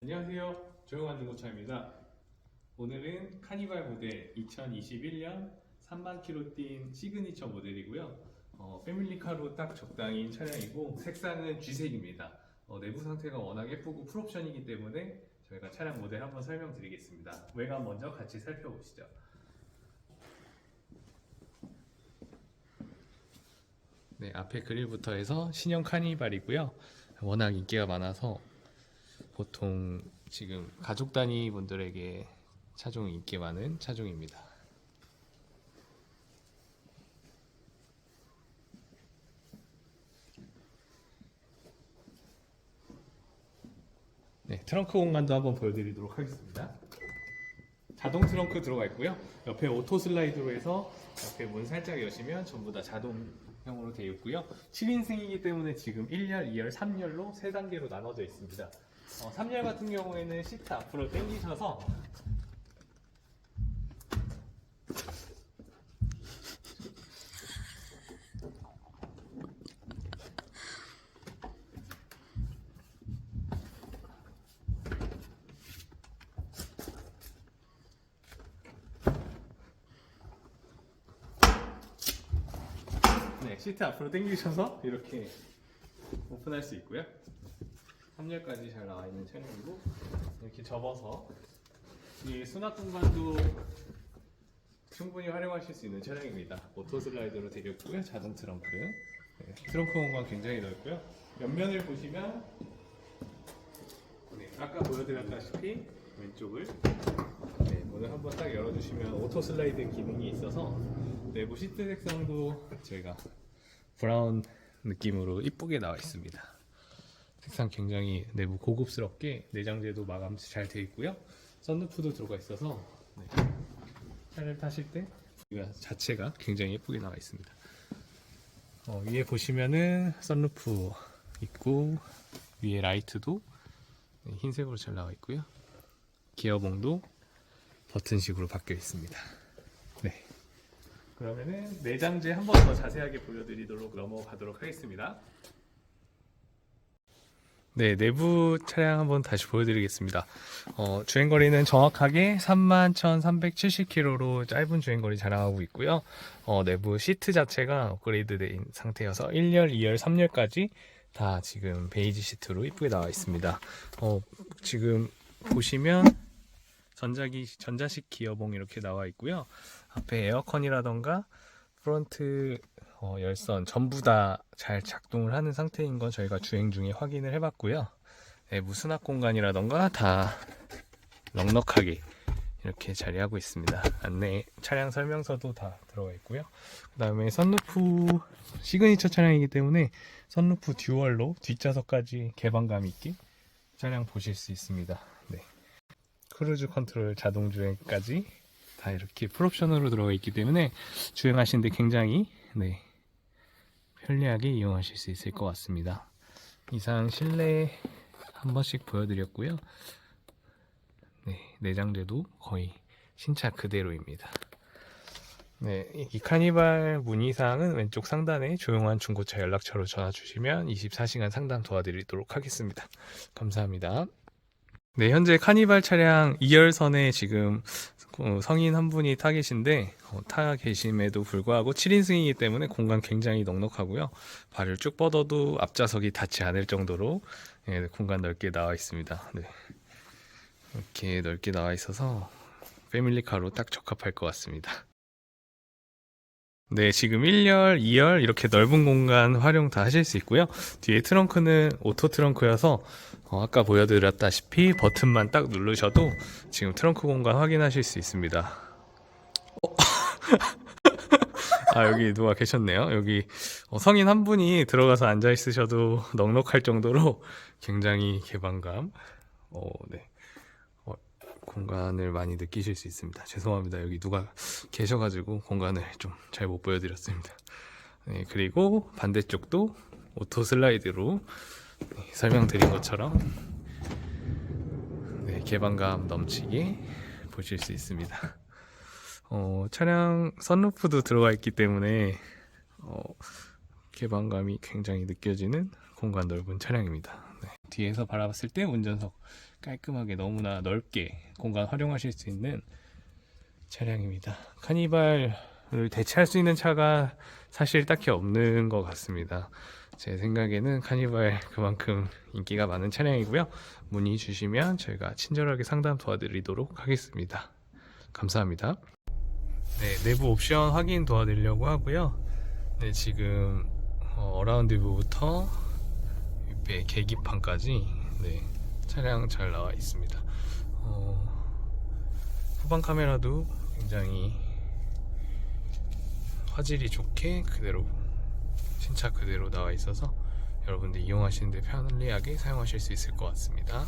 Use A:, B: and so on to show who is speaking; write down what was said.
A: 안녕하세요. 조용한 중고차입니다. 오늘은 카니발 모델 2021년 3만 킬로 뛴 시그니처 모델이고요. 어, 패밀리카로 딱 적당인 차량이고 색상은 G색입니다. 어, 내부 상태가 워낙 예쁘고 풀옵션이기 때문에 저희가 차량 모델 한번 설명드리겠습니다. 외관 먼저 같이 살펴보시죠. 네, 앞에 그릴부터 해서 신형 카니발이고요. 워낙 인기가 많아서 보통 지금 가족 단위 분들에게 차종 인기 많은 차종입니다. 네, 트렁크 공간도 한번 보여드리도록 하겠습니다. 자동 트렁크 들어가 있고요. 옆에 오토 슬라이드로 해서 옆에 문 살짝 여시면 전부 다 자동형으로 되어 있고요. 7인승이기 때문에 지금 1열, 2열, 3열로 세 단계로 나눠져 있습니다. 어, 3열 같은 경우에는 시트 앞으로 당기셔서 네, 시트 앞으로 당기셔서 이렇게 오픈할 수 있고요. 3열까지 잘 나와 있는 차량이고 이렇게 접어서 이 수납 공간도 충분히 활용하실 수 있는 차량입니다. 오토 슬라이드로 되어 있고요. 자동 트렁크. 네, 트렁크 공간 굉장히 넓고요. 옆면을 보시면 네, 아까 보여드렸다시피 왼쪽을 네, 문을 한번 딱 열어주시면 오토 슬라이드 기능이 있어서 내부 시트 색상도 저희가 브라운 느낌으로 이쁘게 나와 있습니다. 색상 굉장히 내부 고급스럽게 내장재도 마감 잘 되어 있고요. 썬루프도 들어가 있어서 네. 차를 타실 때 자체가 굉장히 예쁘게 나와 있습니다. 어, 위에 보시면은 썬루프 있고 위에 라이트도 네, 흰색으로 잘 나와 있고요. 기어봉도 버튼식으로 바뀌어 있습니다. 네. 그러면은 내장재 한 번 더 자세하게 보여드리도록 넘어가도록 하겠습니다. 네, 내부 차량 한번 다시 보여드리겠습니다. 어, 주행거리는 정확하게 31,370km로 짧은 주행거리 자랑하고 있고요. 어, 내부 시트 자체가 업그레이드된 상태여서 1열, 2열, 3열까지 다 지금 베이지 시트로 이쁘게 나와 있습니다. 어, 지금 보시면 전자기, 전자식 기어봉 이렇게 나와 있고요. 앞에 에어컨이라던가 프론트 어, 열선 전부 다 잘 작동을 하는 상태인 건 저희가 주행 중에 확인을 해봤고요. 내부 수납 공간이라던가 다 넉넉하게 이렇게 자리하고 있습니다. 안내 차량 설명서도 다 들어가 있고요. 그 다음에 선루프 시그니처 차량이기 때문에 선루프 듀얼로 뒷좌석까지 개방감 있게 차량 보실 수 있습니다. 네. 크루즈 컨트롤 자동 주행까지 다 이렇게 풀옵션으로 들어가 있기 때문에 주행하시는데 굉장히 네, 편리하게 이용하실 수 있을 것 같습니다. 이상 실내 한 번씩 보여드렸고요. 네, 내장재도 거의 신차 그대로입니다. 네, 이 카니발 문의사항은 왼쪽 상단에 조용한 중고차 연락처로 전화 주시면 24시간 상담 도와드리도록 하겠습니다. 감사합니다. 네, 현재 카니발 차량 2열선에 지금 어, 성인 한 분이 타 계신데 어, 타 계심에도 불구하고 7인승이기 때문에 공간 굉장히 넉넉하고요. 발을 쭉 뻗어도 앞좌석이 닿지 않을 정도로 예, 공간 넓게 나와 있습니다. 네. 이렇게 넓게 나와 있어서 패밀리카로 딱 적합할 것 같습니다. 네, 지금 1열, 2열 이렇게 넓은 공간 활용 다 하실 수 있고요. 뒤에 트렁크는 오토 트렁크여서 어, 아까 보여드렸다시피 버튼만 딱 누르셔도 지금 트렁크 공간 확인하실 수 있습니다. 어? 아 여기 누가 계셨네요. 여기 어, 성인 한 분이 들어가서 앉아 있으셔도 넉넉할 정도로 굉장히 개방감, 어, 네. 어, 공간을 많이 느끼실 수 있습니다. 죄송합니다. 여기 누가 계셔가지고 공간을 좀 잘 못 보여드렸습니다. 네, 그리고 반대쪽도 오토 슬라이드로 네, 설명드린 것처럼 네, 개방감 넘치게 보실 수 있습니다. 어, 차량 선루프도 들어가 있기 때문에 어, 개방감이 굉장히 느껴지는 공간 넓은 차량입니다. 네, 뒤에서 바라봤을 때 운전석 깔끔하게 너무나 넓게 공간 활용하실 수 있는 차량입니다. 카니발을 대체할 수 있는 차가 사실 딱히 없는 것 같습니다. 제 생각에는 카니발 그만큼 인기가 많은 차량이고요. 문의 주시면 저희가 친절하게 상담 도와드리도록 하겠습니다. 감사합니다. 네, 내부 옵션 확인 도와드리려고 하고요. 네, 지금 어, 라운드 뷰부터 옆에 계기판까지 네, 차량 잘 나와 있습니다. 어, 후방 카메라도 굉장히 화질이 좋게 그대로 신차 그대로 나와 있어서 여러분들 이용하시는데 편리하게 사용하실 수 있을 것 같습니다.